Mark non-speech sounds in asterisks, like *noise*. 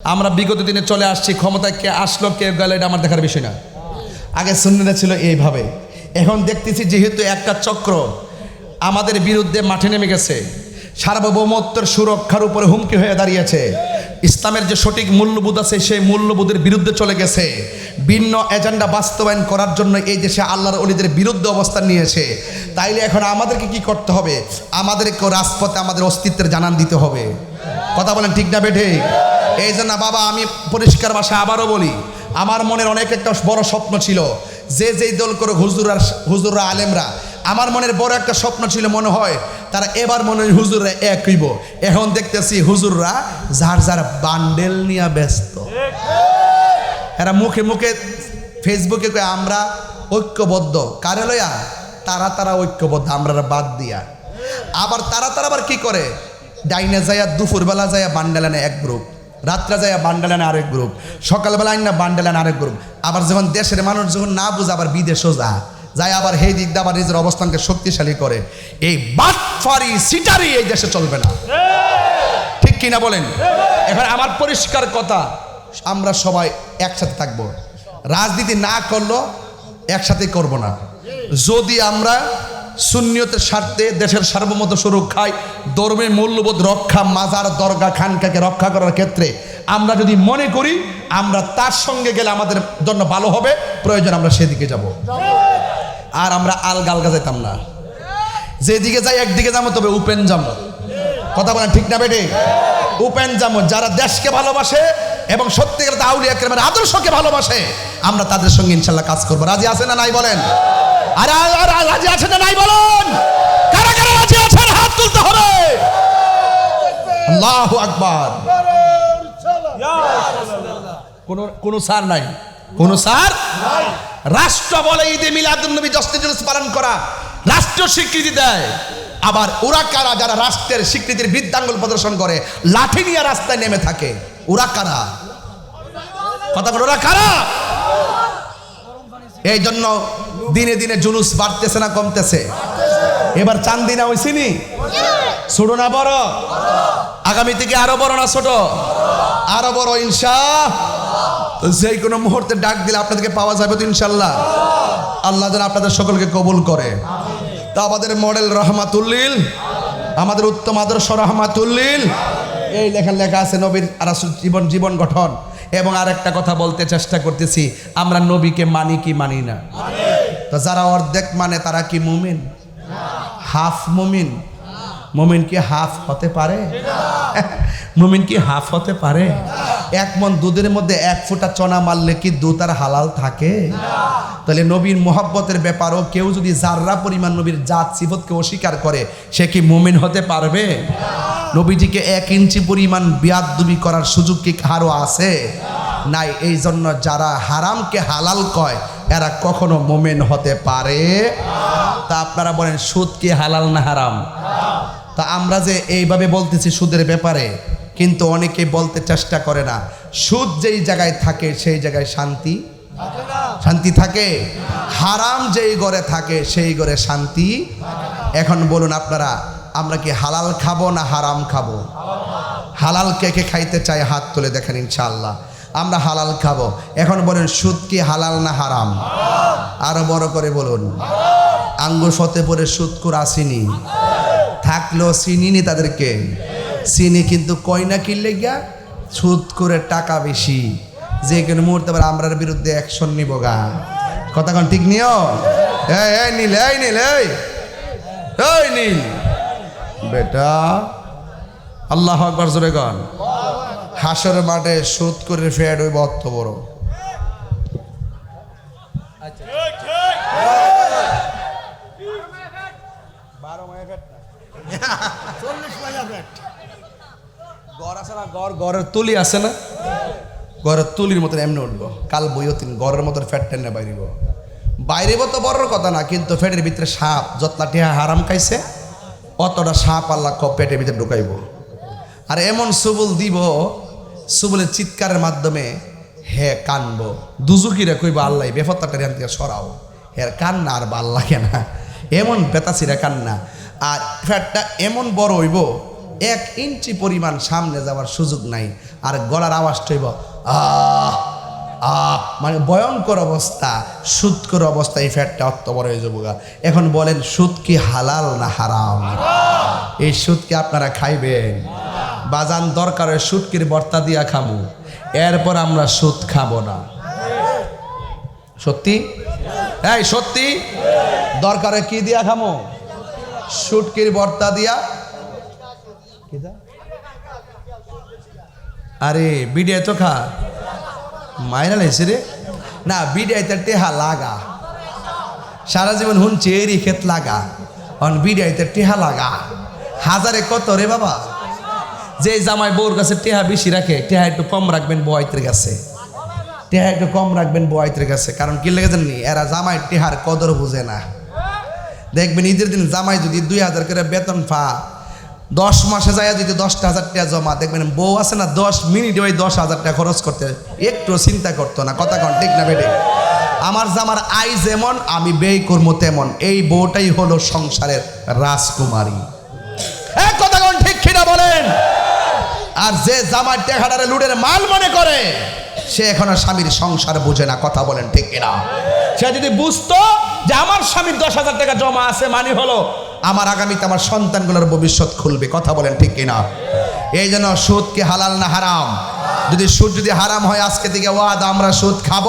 আমরা বিগত দিনে চলে আসছি, ক্ষমতায় কে আসলো, কে গেল, এটা আমার দেখার বিষয় না। আগে সুন্নিরা ছিল এইভাবে। এখন দেখতেছি যেহেতু একটা চক্র, আমাদের বিরুদ্ধে মাঠে নেমে গেছে। সার্বভৌমত্বের সুরক্ষার উপরে হুমকি হয়ে দাঁড়িয়েছে। ইসলামের যে সঠিক মূল্যবোধ আছে, সেই মূল্যবোধের বিরুদ্ধে চলে গেছে। ভিন্ন এজেন্ডা বাস্তবায়ন করার জন্য এই দেশে আল্লাহর অলিদের বিরুদ্ধে অবস্থান নিয়েছে। তাইলে এখন আমাদেরকে কি করতে হবে? আমাদেরকে রাজপথে আমাদের অস্তিত্বের জানান দিতে হবে। কথা বলেন ঠিক না বেঠে এই জন্য বাবা, আমি পরিষ্কার ভাষায় আবারও বলি, আমার মনের অনেক একটা বড় স্বপ্ন ছিল, যে যেই দল করে হুজুরা হুজুররা আলেমরা, আমার মনের বড় একটা স্বপ্ন ছিল মনে হয়, তারা এবার মনে হয় হুজুররা এক হইব। এখন দেখতেছি হুজুররা যার যার বান্ডেল নিয়ে ব্যস্ত। এরা মুখে মুখে ফেসবুকে কয়ে, আমরা ঐক্যবদ্ধ। কারে লয়া? তারা তারা ঐক্যবদ্ধ, আমরা বাদ দিয়া। আবার তারা তারা আবার কি করে? ডাইনে যাইয়া দুপুরবেলা যাইয়া বান্ডেলানে এক গ্রুপ। রাত্রে যাইয়া বান্ডেলানে আরেক গ্রুপ। সকালবেলা আইন না বান্ডেলানে আরেক গ্রুপ। আবার যখন দেশের মানুষ যখন না বুঝে, আবার বিদেশও যা যায় আবার সেই দিক দিয়ে আবার নিজের অবস্থানকে শক্তিশালী করে। এই বাটফারি সিটারি এই দেশে চলবে না। ঠিক কিনা বলেন? এখন আমার পরিষ্কার কথা, আমরা সবাই একসাথে থাকব। রাজনীতি না করল একসাথে করব না। যদি আমরা শূন্যতের স্বার্থে দেশের সার্বভৌমত্ব সুরক্ষায় ধর্মের মূল্যবোধ রক্ষা, মাজার দরগা খানকাকে রক্ষা করার ক্ষেত্রে আমরা যদি মনে করি, আমরা তার সঙ্গে গেলে আমাদের জন্য ভালো হবে, প্রয়োজন আমরা সেদিকে যাব। আর আমরা আল গালগা যেতাম না। যেদিকে যাই একদিকে যাব, তবে উপেন যাব। কথা বলেন ঠিক না বেটে? উপেন যাব। যারা দেশকে ভালোবাসে এবং সত্যিকার আউলিয়া কেরামের আদর্শকে ভালোবাসে, আমরা তাদের সঙ্গে ইনশাল্লাহ কাজ করব। রাজি আছে না নাই বলেন? আরে আর- রাজি আছে না নাই বলুন? কারা কারা রাজি আছেন? হাত তুলতে হবে। আল্লাহু আকবার। কোন কোন সার নাই। কোন সার রাষ্ট্র বলে ঈদে মিলাদুন নবী জশ্নে জুলুস পালন করা। রাষ্ট্র স্বীকৃতি দেয়। আবার ওরা কারা যারা রাষ্ট্রের স্বীকৃতির বৃদ্ধাঙ্গুল প্রদর্শন করে, লাঠি নিয়ে রাস্তায় নেমে থাকে, ওরা কারা? কথা বলো, ওরা কারা? এই জন্য দিনে দিনে জুলুস বাড়তেছে না কমতেছে? এবার চান্দিনা হইছিনি ছোট না বড়? আগামী থেকে আরও বড় না ছোট? আরও বড় ইনশা যে কোনো মুহূর্তে ডাক দিলে আপনাদেরকে পাওয়া যাবে তো ইনশাল্লাহ আল্লাহ যেন আপনাদের সকলকে কবুল করে। তা আমাদের মডেল রহমাতুল্লিল, আমাদের উত্তম আদর্শ রহমাতুল্লিল, এই লেখা লেখা আছে নবীর রাসূল জীবন জীবন গঠন। এবং আরেকটা কথা বলতে চেষ্টা করতেছি, আমরা নবীকে মানি কি মানি না। তো যারা অর্ধেক মানে তারা কি মুমিন? হাফ মুমিন। মুমিন কি হাফ হতে পারে? মুমিন কি হাফ হতে পারে? এক মন দুধের মধ্যে এক ফোঁটা চনা মারলে কি দুধ আর হালাল থাকে? তাহলে নবীর মোহাব্বতের ব্যাপারও কেউ যদি জাররা পরিমাণ নবীর জাত সিফতকে অস্বীকার করে, সে কি মুমিন হতে পারবে? নবীজিকে এক ইঞ্চি পরিমাণ বিয়াদুবি করার সুযোগ কি কারও আছে? নাই এই জন্য যারা হারামকে হালাল কয় এরা কখনো মোমেন হতে পারে? তা আপনারা বলেন, সুদ কি হালাল না হারাম? তা আমরা যে এইভাবে বলতেছি সুদের ব্যাপারে, কিন্তু অনেকে বলতে চেষ্টা করে না। সুদ যেই জায়গায় থাকে, সেই জায়গায় শান্তি। শান্তি থাকে। হারাম যেই ঘরে থাকে, সেই ঘরে শান্তি। এখন বলুন আপনারা, আমরা কি হালাল খাব না হারাম খাব? হালাল কে কে খাইতে চাই হাত তুলে দেখেন ইনশাআল্লাহ। আমরা হালাল খাব। এখন বলেন, সুদ কি হালাল না হারাম? আরও বড় করে বলুন। আঙ্গুর ফতে পরে সুদ করে আসিনি থাকলেও চিনিনি তাদেরকে। চিনি কিন্তু কয়না কিনলে গিয়া? সুদ করে টাকা বেশি। যে কোনো মুহূর্তে আবার আমরার বিরুদ্ধে অ্যাকশন নিব গা। কথাক্ষণ ঠিক নিও? এই এই, নীল এই নীল এই। নীল। বেটা, আল্লাহ আকবর জোরে গন হাসর মাঠে সুদ করে ফেয়ার ওই বত্ত বড়। *laughs* গড় আছে না? গড় গড়ের তুলি আছে না? গড়ের তুলির মতন এমনি উঠবো। কাল বইও তিন গড়ের মতন ফ্যাট টেনে বাইরিব। বাইরেব তো বড় কথা না কিন্তু ফ্যাটের ভিতরে সাপ হারাম খাইছে অতটা সাপ আল্লাহ ক পেটের ভিতরে ঢুকাইব। আর এমন সুবুল দিব সুবুলের চিৎকারের মাধ্যমে হে কানবো দুজুকিরে কইব, আল্লাহ বেফত্তাটা রেন থেকে সরাও। হের কান্না আর ভালো লাগে না। এমন বেতাসিরা কান্না। আর ফ্যাটটা এমন বড় হইব, এক ইঞ্চি পরিমাণ সামনে যাওয়ার সুযোগ নাই। আর গলার আওয়াজটা হইব, আহ আহ মানে ভয়ঙ্কর অবস্থা সুদকর অবস্থা এই ফ্যাটটা অত বড় হয়ে যাব। এখন বলেন সুদ কি হালাল না হারাম? এই সুদ কি আপনারা খাইবেন? বাজান দরকার সুটকির বর্তা দিয়া খাব এরপর আমরা সুদ খাব না। সত্যি? এই, সত্যি? দরকারে কি দিয়া খামো? সুটকির বর্তা দিয়া? আরে বিডিয়া তো খা। মাইরা লাইছে রে। না বিডিয়াইতে টেহা লাগা। সারা জীবন হুন চেরি খেত লাগা। অন বিডিয়াইতে টেহা লাগা। হাজারে কত রে বাবা? যে জামাই বউর কাছে টেহা বেশি রাখে, টেহা একটু কম রাখবেন বয়তের কাছে। টেহা একটু কম রাখবেন বয়তের কাছে। কারণ কি লেগে জানি এরা জামাই টেহার কদর বুঝে না। দেখবেন ঈদের দিন জামাই যদি দুই হাজার করে বেতন পা দশ মাসে যায় যদি দশটা হাজার টাকা জমা, দেখবেন বউ আছে না, দশ মিনিটে ওই দশ হাজার টাকা খরচ করতে একটু চিন্তা করতো না, কথা কন, ঠিক না বেটে? আমার জামার আই যেমন, আমি ব্যয় করব তেমন। এই বউটাই হলো সংসারের রাজকুমারী। এক কথা কন, ঠিক কিনা বলেন? আর যে জামার টেকাটারে লুডের মাল মনে করে, সে এখন আর স্বামীর সংসার বুঝে না, কথা বলেন ঠিক কিনা? সে যদি বুঝতো যে আমার স্বামীর দশ হাজার টাকা জমা আছে মানে হলো আমার আগামীতে আমার সন্তানগুলোর ভবিষ্যৎ খুলবে, কথা বলেন ঠিক কিনা? এই জন্য সুদ কি হালাল না হারাম? যদি সুদ যদি হারাম হয়, আজকে থেকে ওয়াদ আমরা সুদ খাব।